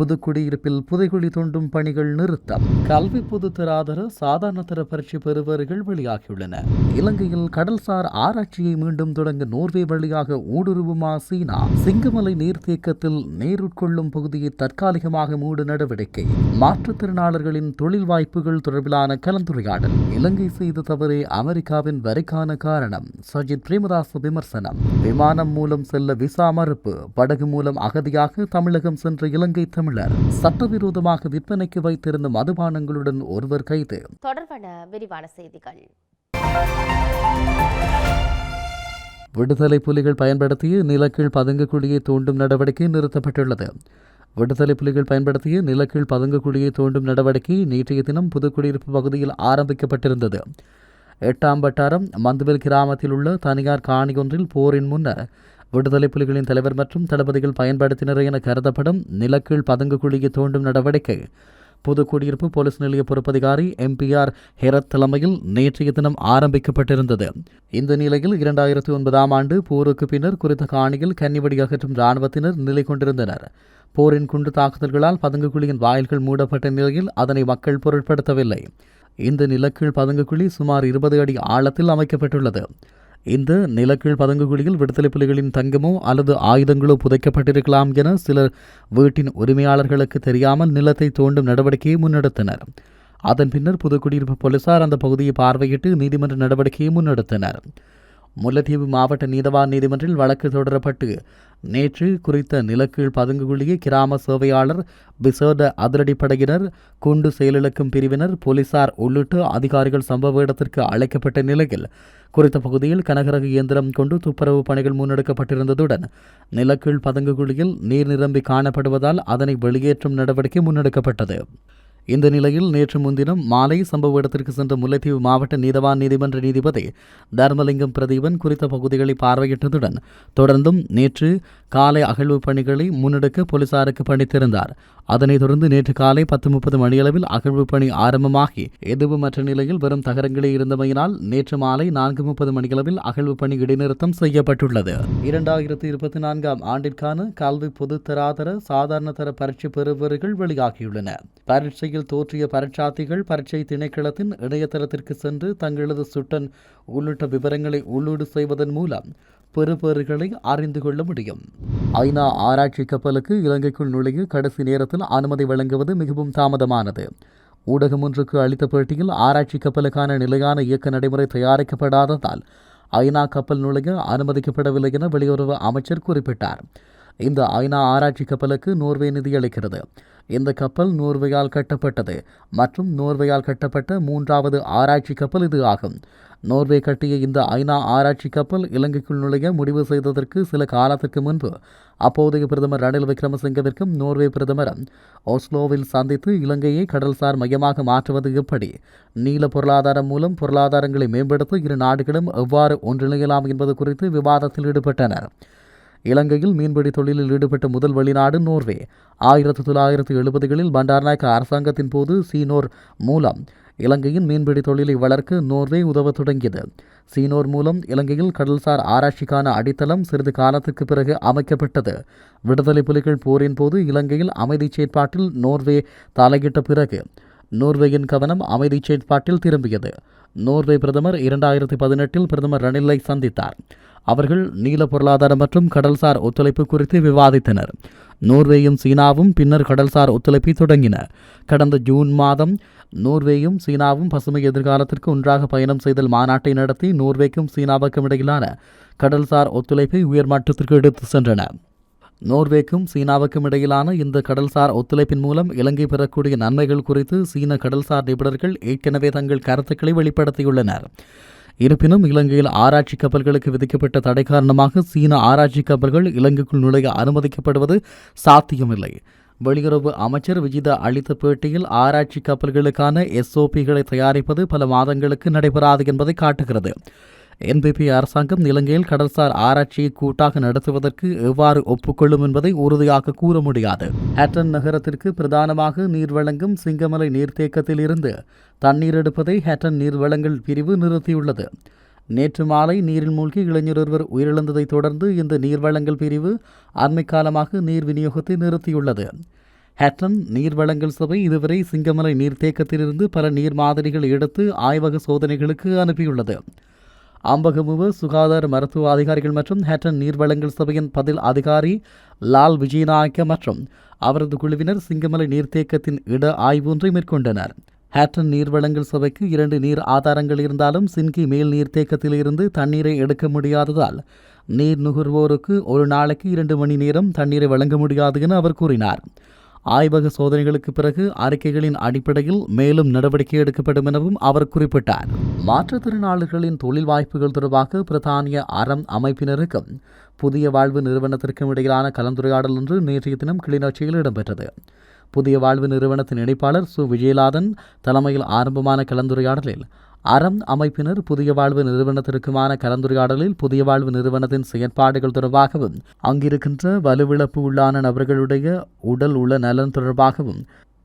புதுக்குடியிருப்பில் புதைகுழி தோண்டும் பணிகள் நிறுத்தம். கல்வி பொதுத்தராதர சாதாரண தர பரீட்சை பெறுபவர்கள் வெளியாகியுள்ளன. இலங்கையில் கடல்சார் ஆராய்ச்சியை மீண்டும் தொடங்க நோர்வே வழியாக ஊடுருவுமா சீனா? சிங்கமலை நீர்த்தேக்கத்தில் நீர் உட்கொள்ளும் பகுதியை தற்காலிகமாக மூடு நடவடிக்கை. மாற்றுத்திறனாளர்களின் தொழில் வாய்ப்புகள் தொடர்பிலான கலந்துரையாடல். இலங்கை செய்த தவறே அமெரிக்காவின் வரிக்கான காரணம். சஜித் பிரேமதாஸ் விமர்சனம். விமானம் மூலம் செல்ல விசா மறுப்பு. படகு மூலம் அகதியாக தமிழகம் சென்ற இலங்கை தமிழர் சட்டவிரோதமாக விற்பனைக்கு வைத்திருந்த மதுபானங்களுடன் ஒருவர் கைது. தொடர்பான விரிவான செய்திகள். விடுதலை புலிகள் பயன்படுத்திய நிலக்கீழ் பதுங்குக்குழியை தோண்டும் நடவடிக்கை நிறுத்தப்பட்டுள்ளது. விடுதலை புலிகள் பயன்படுத்திய நிலக்கீழ் பதுங்குக்குழியை தோண்டும் நடவடிக்கை நேற்றைய தினம் புதுக்குடியிருப்பு பகுதியில் ஆரம்பிக்கப்பட்டிருந்தது. எட்டாம் வட்டாரம் மந்துவில் கிராமத்தில் உள்ள தனியார் காணி ஒன்றில் போரின் முன்னர் விடுதலை புலிகளின் தலைவர் மற்றும் தளபதிகள் பயன்படுத்தினர் என கருதப்படும் நிலக்கீழ் பதுங்குக்குழியை தோண்டும் நடவடிக்கை. புதுக்குடியிருப்பு போலீஸ் நிலைய பொறுப்பதிகாரி எம்பிஆர் ஹெரத் தலைமையில் நேற்றைய தினம் ஆரம்பிக்கப்பட்டிருந்தது. இந்த நிலையில் இரண்டாயிரத்தி ஒன்பதாம் ஆண்டு போருக்கு பின்னர் குறித்த காணியில் கன்னிவடி அகற்றும் இராணுவத்தினர் நிலை கொண்டிருந்தனர். போரின் குண்டு தாக்குதல்களால் பதுங்குக்குழியின் வாயில்கள் மூடப்பட்ட நிலையில் அதனை மக்கள் பொருட்படுத்தவில்லை. இந்த நிலக்கீழ் பதுங்குக்குழி சுமார் இருபது அடி ஆழத்தில் அமைக்கப்பட்டுள்ளது. இந்த நிலக்கீழ் பதுங்குகுழியில் விடுதலை புலிகளின் தங்கமோ அல்லது ஆயுதங்களோ புதைக்கப்பட்டிருக்கலாம் என சிலர் வீட்டின் உரிமையாளர்களுக்கு தெரியாமல் நிலத்தை தோண்டும் நடவடிக்கையை முன்னெடுத்தனர். அதன் பின்னர் புதுக்குடியிருப்பு போலீசார் அந்த பகுதியை பார்வையிட்டு நீதிமன்ற நடவடிக்கையை முன்னெடுத்தனர். முல்லைத்தீவு மாவட்ட நீதவான் நீதிமன்றில் வழக்கு தொடரப்பட்டு நேற்று குறித்த நிலக்கீழ் பதுங்குகுழியை கிராம சேவையாளர் விசேட அதிரடிப்படையினர் குண்டு செயலிழக்கும் பிரிவினர் போலீசார் உள்ளிட்ட அதிகாரிகள் சம்பவ இடத்திற்கு அழைக்கப்பட்ட நிலையில் குறித்த பகுதியில் கனகரக இயந்திரம் கொண்டு துப்புரவு பணிகள் முன்னெடுக்கப்பட்டிருந்ததுடன் நிலக்கீழ் பதுங்குகுழியில் நீர் நிரம்பி காணப்படுவதால் அதனை வெளியேற்றும் நடவடிக்கை முன்னெடுக்கப்பட்டது. இந்த நிலையில் நேற்று முன்தினம் மாலை சம்பவ இடத்திற்கு சென்ற முல்லைத்தீவு மாவட்ட நீதவான் நீதிமன்ற நீதிபதி தர்மலிங்கம் பிரதீபன் குறித்த பகுதிகளை பார்வையிட்டதுடன் தொடர்ந்தும் நேற்று காலை அகழ்வு பணிகளை முன்னெடுக்க போலீசாருக்கு பணித்திருந்தார். அதனைத் தொடர்ந்து நேற்று காலை பத்து முப்பது மணியளவில் அகழ்வு பணி ஆரம்பமாகி எதுவுமற்ற நிலையில் வெறும் தகரங்களே இருந்தமையினால் நேற்று மாலை நான்கு முப்பது மணியளவில் அகழ்வு பணி இடைநிறுத்தம் செய்யப்பட்டுள்ளது. இரண்டாயிரத்தி இருபத்தி நான்காம் ஆண்டிற்கான கல்வி பொதுத்தராதர சாதாரண தர பரீட்சை பெறுபவர்கள் வெளியாகியுள்ளன பரீட்சையில் தோற்றிய பரட்சாத்திகள் பரீட்சை திணைக்களத்தின் இணையதளத்திற்கு சென்று தங்களது சுட்டன் உள்ளிட்ட விவரங்களை உள்ளீடு செய்வதன் மூலம் பெறுபேறுகளை அறிந்து கொள்ள முடியும். ஐநா ஆராய்ச்சி கப்பலுக்கு இலங்கைக்குள் நுழைய கடைசி நேரத்தில் அனுமதி வழங்குவது மிகவும் தாமதமானது. ஊடகம் ஒன்றுக்கு அளித்த பேட்டியில் ஆராய்ச்சி கப்பலுக்கான நிலையான இயக்க நடைமுறை தயாரிக்கப்படாததால் ஐநா கப்பல் நுழைய அனுமதிக்கப்படவில்லை என வெளியுறவு அமைச்சர் குறிப்பிட்டார். இந்த ஐநா ஆராய்ச்சி கப்பலுக்கு நோர்வே நிதியளிக்கிறது. இந்த கப்பல் நோர்வேயால் கட்டப்பட்டது மற்றும் நோர்வேயால் கட்டப்பட்ட மூன்றாவது ஆராய்ச்சி கப்பல் இது ஆகும். நோர்வே கட்டிய இந்த ஐநா ஆராய்ச்சி கப்பல் இலங்கைக்குள் நுழைய முடிவு செய்ததற்கு சில காலத்திற்கு முன்பு அப்போதைய பிரதமர் ரணில் விக்ரமசிங்கவிற்கும் நோர்வே பிரதமர் ஓஸ்லோவில் சந்தித்து இலங்கையை கடல்சார் மையமாக மாற்றுவது எப்படி? நீல பொருளாதாரம் மூலம் பொருளாதாரங்களை மேம்படுத்த இரு நாடுகளும் எவ்வாறு ஒன்றிணையலாம் என்பது குறித்து விவாதத்தில் ஈடுபட்டனர். இலங்கையில் மீன்பிடி தொழிலில் ஈடுபட்ட முதல் வெளிநாடு நோர்வே. ஆயிரத்தி தொள்ளாயிரத்தி எழுபதுகளில் பண்டார்நாயக்க அரசாங்கத்தின் போது சீனோர் மூலம் இலங்கையின் மீன்பிடி தொழிலை வளர்க்க நோர்வே உதவத் தொடங்கியது. சீனோர் மூலம் இலங்கையில் கடல்சார் ஆராய்ச்சிக்கான அடித்தளம் சிறிது காலத்துக்கு பிறகு அமைக்கப்பட்டது. விடுதலை புலிகள் போரின் போது இலங்கையில் அமைதி செயற்பாட்டில் நோர்வே தலையிட்ட பிறகு நோர்வேயின் கவனம் அமைதி செயற்பாட்டில் திரும்பியது. நோர்வே பிரதமர் இரண்டாயிரத்தி பதினெட்டில் பிரதமர் ரணிலை சந்தித்தார். அவர்கள் நீல பொருளாதாரம் மற்றும் கடல்சார் ஒத்துழைப்பு குறித்து விவாதித்தனர். நோர்வேயும் சீனாவும் பின்னர் கடல்சார் ஒத்துழைப்பை தொடங்கின. கடந்த ஜூன் மாதம் நோர்வேயும் சீனாவும் பசுமை எதிர்காலத்திற்கு ஒன்றாக பயணம் செய்தல் மாநாட்டை நடத்தி நோர்வேக்கும் சீனாவுக்கும் இடையிலான கடல்சார் ஒத்துழைப்பை உயர்மட்டத்திற்கு எடுத்து சென்றன. நோர்வேக்கும் சீனாவுக்கும் இடையிலான இந்த கடல்சார் ஒத்துழைப்பின் மூலம் இலங்கை பெறக்கூடிய நன்மைகள் குறித்து சீன கடல்சார் நிபுணர்கள் ஏற்கனவே தங்கள் கருத்துக்களை வெளிப்படுத்தியுள்ளனர். இருப்பினும் இலங்கையில் ஆராய்ச்சி கப்பல்களுக்கு விதிக்கப்பட்ட தடை காரணமாக சீன ஆராய்ச்சி கப்பல்கள் இலங்கைக்குள் நுழைய அனுமதிக்கப்படுவது சாத்தியமில்லை. வெளியுறவு அமைச்சர் விஜிதா அளித்த பேட்டியில் ஆராய்ச்சி கப்பல்களுக்கான எஸ்ஓபிகளை தயாரிப்பது பல மாதங்களுக்கு நடைபெறாது என்பதை காட்டுகிறது. என்பிபி அரசாங்கம் இலங்கையில் கடல்சார் ஆராய்ச்சியை கூட்டாக நடத்துவதற்கு எவ்வாறு ஒப்புக்கொள்ளும் என்பதை உறுதியாக கூற முடியாது. ஹேட்டன் நகரத்திற்கு பிரதானமாக நீர் வழங்கும் சிங்கமலை நீர்த்தேக்கத்தில் இருந்து தண்ணீர் எடுப்பதை ஹேட்டன் நீர்வளங்கள் பிரிவு நிறுத்தியுள்ளது. நேற்று மாலை நீரில் மூழ்கி இளைஞர் ஒருவர் உயிரிழந்ததைத் தொடர்ந்து இந்த நீர்வளங்கள் பிரிவு அண்மை காலமாக நீர் விநியோகத்தை நிறுத்தியுள்ளது. ஹேட்டன் நீர்வளங்கள் சபை இதுவரை சிங்கமலை நீர்த்தேக்கத்திலிருந்து பல நீர் மாதிரிகள் எடுத்து ஆய்வக சோதனைகளுக்கு அனுப்பியுள்ளது. அம்பகமுவ சுகாதார மருத்துவ அதிகாரிகள் மற்றும் ஹேட்டன் நீர்வளங்கள் சபையின் பதில் அதிகாரி லால் விஜயநாயக்க மற்றும் அவரது குழுவினர் சிங்கமலை நீர்த்தேக்கத்தின் இட ஆய்வொன்றை மேற்கொண்டனர். ஹேட்டன் நீர்வளங்கள் சபைக்கு இரண்டு நீர் ஆதாரங்கள் இருந்தாலும் சின்கி மேல் நீர்த்தேக்கத்திலிருந்து தண்ணீரை எடுக்க முடியாததால் நீர் நுகர்வோருக்கு ஒரு நாளைக்கு இரண்டு மணி நேரம் தண்ணீரை வழங்க முடியாது என அவர் கூறினார். ஆய்வக சோதனைகளுக்கு பிறகு அறிக்கைகளின் அடிப்படையில் மேலும் நடவடிக்கை எடுக்கப்படும் எனவும் அவர் குறிப்பிட்டார். மாற்றுத்திறனாளர்களின் தொழில் வாய்ப்புகள் தொடர்பாக பிரித்தானிய அறம் அமைப்பினருக்கும் புதிய வாழ்வு நிறுவனத்திற்கும் இடையிலான கலந்துரையாடல் ஒன்று நேற்றைய தினம் கிளிநொச்சியில் இடம்பெற்றது. புதிய வாழ்வு நிறுவனத்தின் இணைப்பாளர் சு. விஜயலாதன் தலைமையில் ஆரம்பமான கலந்துரையாடலில் அறம் அமைப்பினர் புதிய வாழ்வு நிறுவனத்திற்குமான கலந்துரையாடலில் புதிய வாழ்வு நிறுவனத்தின் செயற்பாடுகள் தொடர்பாகவும் அங்கிருக்கின்ற வலுவிழப்பு உள்ளான நபர்களுடைய உடல் உள்ள நலன் தொடர்பாகவும்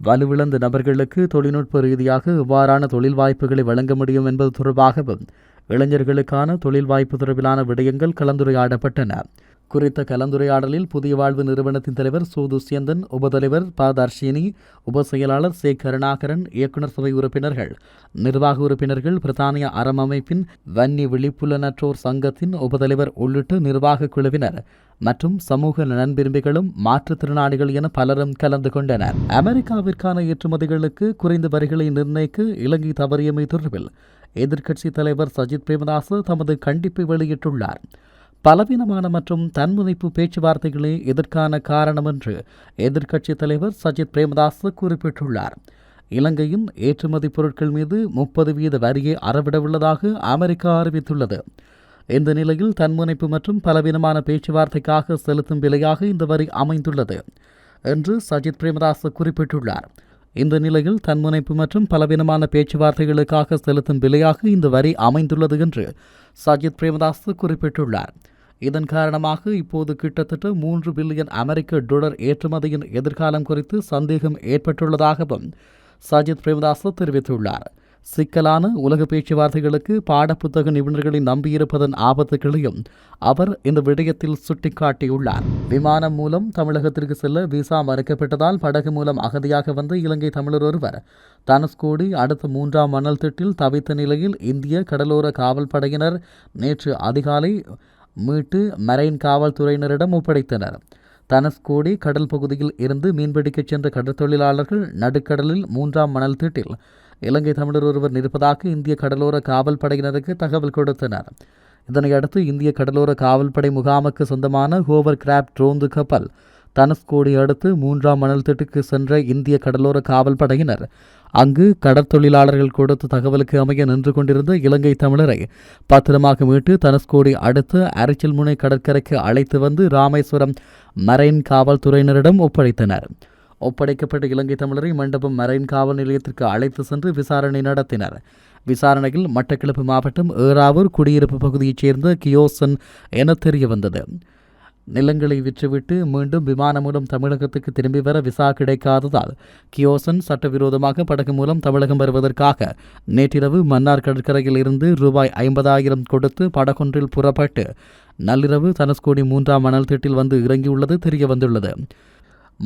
வலுவிழந்த நபர்களுக்கு தொழில்நுட்ப ரீதியாக இவ்வாறான தொழில் வாய்ப்புகளை வழங்க முடியும் என்பது தொடர்பாகவும் இளைஞர்களுக்கான தொழில் வாய்ப்பு தொடர்பிலான விடயங்கள் கலந்துரையாடப்பட்டன. குறித்த கலந்துரையாடலில் புதிய வாழ்வு நிறுவனத்தின் தலைவர் சு. துஷ்யந்தன் உபதலைவர் ப. தர்ஷினி உப செயலாளர் சே. கருணாகரன் இயக்குநர் சபை உறுப்பினர்கள். நிர்வாக உறுப்பினர்கள் பிரித்தானிய அறம் அமைப்பின் வன்னி விழிப்புலனற்றோர் சங்கத்தின் உபதலைவர் உள்ளிட்ட நிர்வாக குழுவினர் மற்றும் சமூக நண்பிரும்பிகளும் மாற்றுத்திறனாளிகள் என பலரும் கலந்து கொண்டனர். அமெரிக்காவிற்கான ஏற்றுமதிகளுக்கு குறைந்த வரிகளை நிர்ணயிக்க இலங்கை தவறியமை தொடர்பில் எதிர்க்கட்சித் தலைவர் சஜித் பிரேமதாசு தமது கண்டிப்பை வெளியிட்டுள்ளார். பலவீனமான மற்றும் தன்முனைப்பு பேச்சுவார்த்தைகளே இதற்கான காரணம் என்று எதிர்க்கட்சித் தலைவர் சஜித் பிரேமதாஸ் குறிப்பிட்டுள்ளார். இலங்கையின் ஏற்றுமதி பொருட்கள் மீது முப்பது வீத வரியை அறவிடவுள்ளதாக அமெரிக்கா அறிவித்துள்ளது. இந்த நிலையில் தன்முனைப்பு மற்றும் பலவீனமான பேச்சுவார்த்தைக்காக செலுத்தும் விலையாக இந்த வரி அமைந்துள்ளது என்று சஜித் பிரேமதாஸ் குறிப்பிட்டுள்ளார். இந்த நிலையில் தன்முனைப்பு மற்றும் பலவீனமான பேச்சுவார்த்தைகளுக்காக செலுத்தும் விலையாக இந்த வரி அமைந்துள்ளது என்று சஜித் பிரேமதாஸ் குறிப்பிட்டுள்ளார். இதன் காரணமாக இப்போது கிட்டத்தட்ட மூன்று பில்லியன் அமெரிக்க டொலர் ஏற்றுமதியின் எதிர்காலம் குறித்து சந்தேகம் ஏற்பட்டுள்ளதாகவும் சஜித் பிரேமதாஸ் தெரிவித்துள்ளார். சிக்கலான உலக பேச்சுவார்த்தைகளுக்கு பாடப்புத்தக நிபுணர்களை நம்பியிருப்பதன் ஆபத்துகளையும் அவர் இந்த விடயத்தில் சுட்டிக்காட்டியுள்ளார். விமானம் மூலம் தமிழகத்திற்கு செல்ல விசா மறுக்கப்பட்டதால் படகு மூலம் அகதியாக வந்த இலங்கை தமிழர் ஒருவர் தனுஷ்கோடி அடுத்த மூன்றாம் மணல் திட்டில் தவித்த நிலையில் இந்திய கடலோர காவல் படையினர் நேற்று அதிகாலை மீட்டு மரைன் காவல்துறையினரிடம் ஒப்படைத்தனர். தனஸ்கோடி கடல் பகுதியில் இருந்து மீன்பிடிக்கச் சென்ற கடற்தொழிலாளர்கள் நடுக்கடலில் மூன்றாம் மணல் திட்டில் இலங்கை தமிழர் ஒருவர் இருப்பதாக இந்திய கடலோர காவல் படையினருக்கு தகவல் கொடுத்தனர். இதனையடுத்து இந்திய கடலோர காவல்படை முகாமுக்கு சொந்தமான ஹோவர் கிராப்ட் ரோந்து கப்பல் தனுஷ்கோடி அடுத்து மூன்றாம் மணல் திட்டுக்கு சென்ற இந்திய கடலோர காவல் படையினர் அங்கு கடற்தொழிலாளர்கள் கொடுத்த தகவலுக்கு அமைய நின்று கொண்டிருந்த இலங்கை தமிழரை பத்திரமாக மீட்டு தனுஷ்கோடி அடுத்து அரிச்சல்முனை கடற்கரைக்கு அழைத்து வந்து ராமேஸ்வரம் மரைன் காவல்துறையினரிடம் ஒப்படைத்தனர். ஒப்படைக்கப்பட்ட இலங்கை தமிழரை மண்டபம் மரைன் காவல் நிலையத்திற்கு அழைத்து சென்று விசாரணை நடத்தினர். விசாரணையில் மட்டக்களப்பு மாவட்டம் ஏறாவூர் குடியிருப்பு பகுதியைச் சேர்ந்த கியோசன் என தெரிய வந்தது நிலங்களை விற்றுவிட்டு மீண்டும் விமானம் மூலம் தமிழகத்துக்கு திரும்பி வர விசா கிடைக்காததால் கியோசன் சட்டவிரோதமாக படகு மூலம் தமிழகம் வருவதற்காக நேற்றிரவு மன்னார் கடற்கரையில் இருந்து ரூபாய் ஐம்பதாயிரம் கொடுத்து படகொன்றில் புறப்பட்டு நள்ளிரவு தனுஷ்கோடி மூன்றாம் மணல் திட்டில் வந்து இறங்கியுள்ளது தெரிய வந்துள்ளது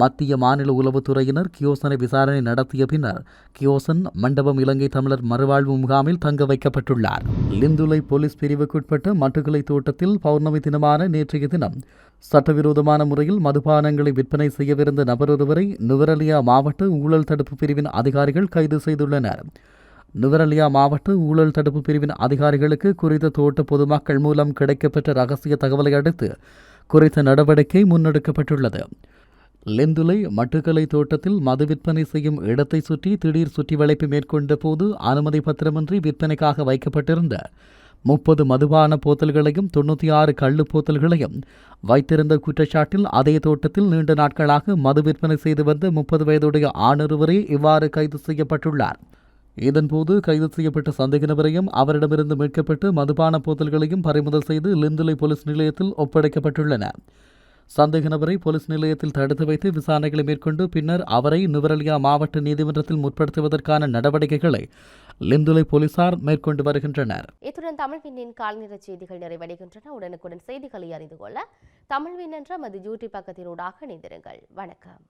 மத்திய மாநில உளவுத்துறையினர் கியோசனை விசாரணை நடத்திய பின்னர் கியோசன் மண்டபம் இலங்கை தமிழர் மறுவாழ்வு முகாமில் தங்க வைக்கப்பட்டுள்ளார். லிந்துலை போலீஸ் பிரிவுக்குட்பட்ட மட்டுகளை தோட்டத்தில் பௌர்ணமி தினமான நேற்றைய தினம் சட்டவிரோதமான முறையில் மதுபானங்களை விற்பனை செய்யவிருந்த நபர் ஒருவரை நுவரலியா மாவட்ட ஊழல் தடுப்பு பிரிவின் அதிகாரிகள் கைது செய்துள்ளனர். நுவரலியா மாவட்ட ஊழல் தடுப்பு பிரிவின் அதிகாரிகளுக்கு குறித்த தோட்ட பொதுமக்கள் மூலம் கிடைக்கப்பெற்ற ரகசிய தகவலை அடுத்து குறித்த நடவடிக்கை முன்னெடுக்கப்பட்டுள்ளது. லெந்துலை மட்டுக்கலை தோட்டத்தில் மது விற்பனை செய்யும் இடத்தை சுற்றி திடீர் சுற்றி வளைப்பு மேற்கொண்ட போது அனுமதி பத்திரமின்றி விற்பனைக்காக வைக்கப்பட்டிருந்த முப்பது மதுபான போத்தல்களையும் தொண்ணூற்றி ஆறு கள்ளு போத்தல்களையும் வைத்திருந்த குற்றச்சாட்டில் அதே தோட்டத்தில் நீண்ட நாட்களாக மது விற்பனை செய்து வந்த முப்பது வயதுடைய ஆணொருவரே இவ்வாறு கைது செய்யப்பட்டுள்ளார். இதன்போது கைது செய்யப்பட்ட சந்தேக நபரையும் அவரிடமிருந்து மீட்கப்பட்டு மதுபான போத்தல்களையும் பறிமுதல் செய்து லிந்துலை போலீஸ் நிலையத்தில் ஒப்படைக்கப்பட்டுள்ளன சந்தேக நபரை போலீஸ் நிலையத்தில் தடுத்து வைத்து விசாரணைகளை மேற்கொண்டு பின்னர் அவரை நுவரலியா மாவட்ட நீதிமன்றத்தில் முற்படுத்துவதற்கான நடவடிக்கைகளை லிந்துலை போலீசார் மேற்கொண்டு வருகின்றனர். இத்துடன் தமிழ்வினின் கால்நிற செய்திகள் நிறைவடைகின்றன. உடனுக்குடன் செய்திகளை அறிந்து கொள்ள தமிழ்வின் என்ற மது யூடியூப் பக்கத்தினூடாக இணைந்திருங்கள். வணக்கம்.